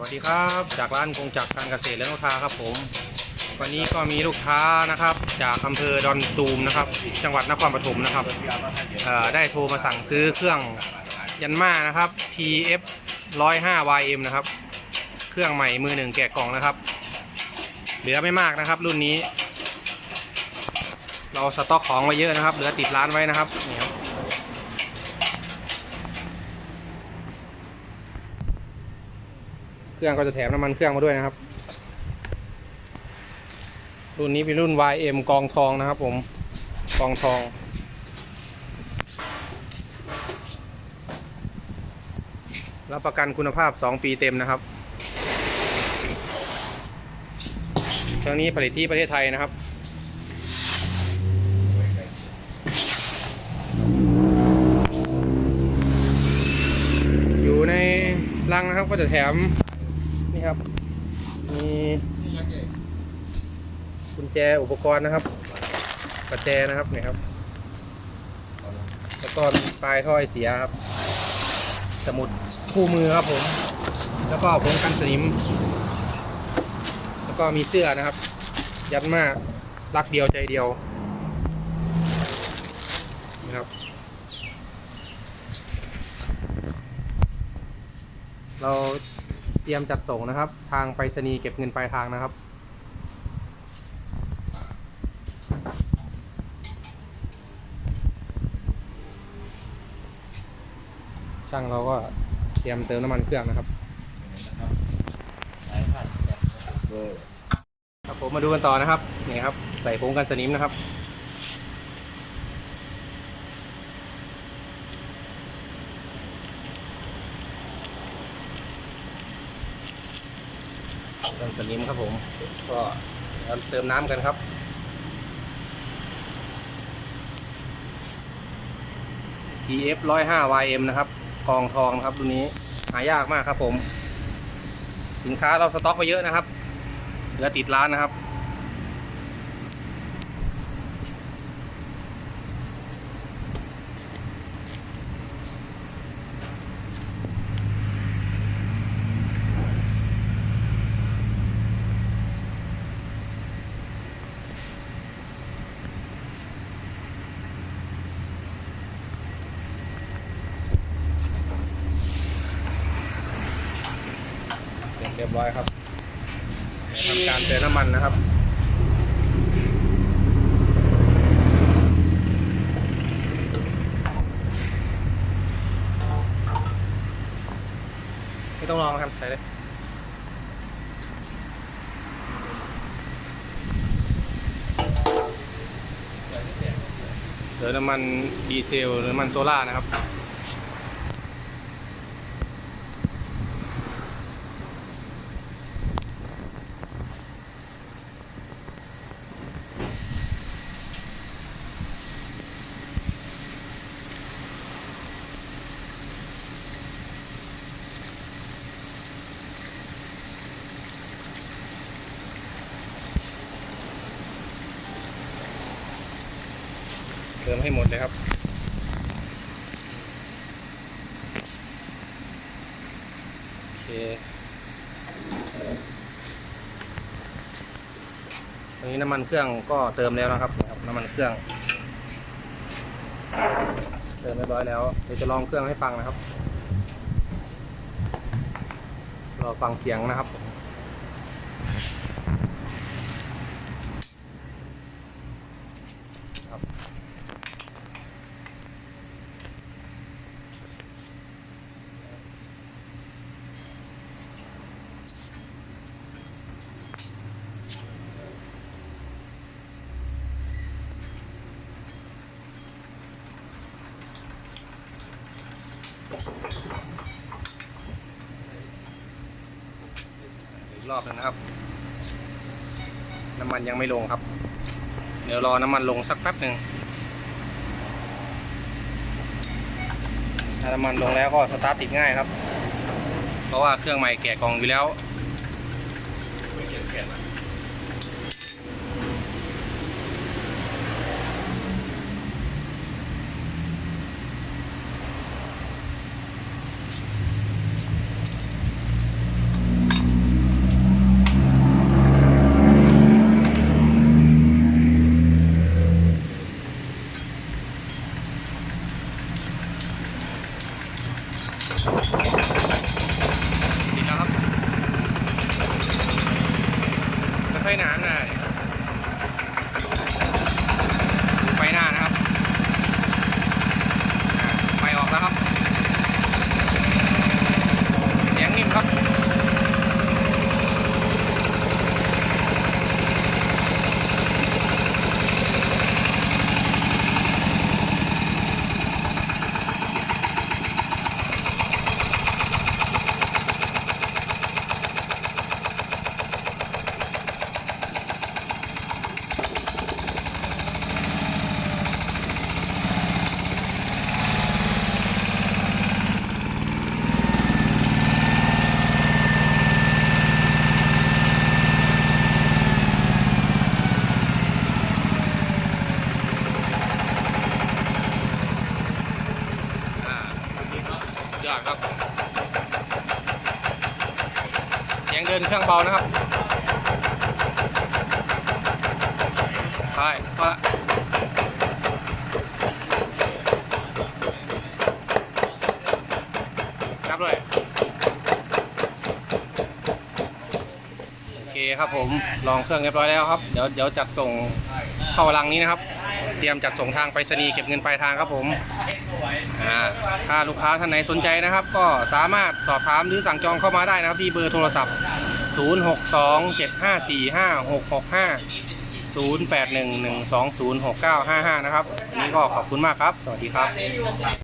สวัสดีครับ จากร้านกงจักรการเกษตรและนกทาครับผม วันนี้ก็มีลูกค้านะครับ จากอำเภอดอนตูมนะครับ จังหวัดนครปฐมนะครับได้โทรมาสั่งซื้อเครื่องยันมานะครับ TF 105 YM นะครับ เครื่องใหม่มือหนึ่งแกะกล่องนะครับ เหลือไม่มากนะครับ รุ่นนี้ เราสต็อกของไว้เยอะนะครับ เหลือติดร้านไว้นะครับนี่ครับ เครื่องก็จะแถมน้ำมันเครื่องมาด้วยนะครับ รุ่นนี้เป็นรุ่น YM กองทองนะครับผมกองทอง รับประกันคุณภาพ 2 ปีเต็มนะครับเครื่องนี้ผลิตที่ประเทศไทยนะครับอยู่ในรังนะครับก็จะแถม นี่ครับ มีกุญแจอุปกรณ์นะครับประแจนะครับเนี่ยครับแล้วก็มีปลายท่อไอเสียครับ สมุดคู่มือครับผม แล้วก็ผงกันสนิม แล้วก็มีเสื้อนะครับ ยัดมากรักเดียวใจเดียวนะครับ เรา ตรียมจัดส่งนะครับ ทางไปรษณีย์เก็บเงินปลายทางนะครับ ช่างเราก็เตรียมเติมน้ำมันเครื่องนะครับครับผมมาดูกันต่อนะครับนี่ครับ ใส่ผงกันสนิมนะครับ เติมสนิมครับผม ก็เติมน้ำกันครับทีเอฟร้อยห้า YM นะครับกองทองครับรุ่นนี้หายากมากครับผม สินค้าเราสต็อกไว้เยอะนะครับเหลือติดร้านนะครับ เรียบร้อยครับทำการเติมน้ำมันนะครับไม่ต้องลองนะครับใส่เลยเดี๋ยวน้ำมันดีเซลหรือน้ำมันโซล่านะครับ ติมให้หมดเลยครับ โอเคตรงนี้น้ำมันเครื่องก็เติมแล้วนะครับนะครับ น้ำมันเครื่อง เติมเรียบร้อยแล้วเดี๋ยวจะลองเครื่องให้ฟังนะครับรอฟังเสียงนะครับ อีก รอบหนึงนะครับ น้ำมันยังไม่ลงครับ เดี๋ยวรอน้ำมันลงสักแป๊บหนึ่งถ้าน้ำมันลงแล้วก็สตาร์ทติดง่ายครับ เพราะว่าเครื่องใหม่แกะกล่องอยู่แล้วนะครั ติดแล้วครับไม่ค่อยนาหน่อย เบานะครับไปพอละนับเลยโอเคครับผมลองเครื่องเรียบร้อยแล้วครับ เดี๋ยวเดี๋ยวจัดส่งเข้ารังนี้นะครับ เตรียมจัดส่งทางไปรษณีย์เก็บเงินปลายทางครับผมอ่าถ้าลูกค้าท่านไหนสนใจนะครับ ก็สามารถสอบถามหรือสั่งจองเข้ามาได้นะครับที่เบอร์โทรศัพท์ 0627545665 0811206955 นะครับวันนี้ก็ขอบคุณมากครับ สวัสดีครับ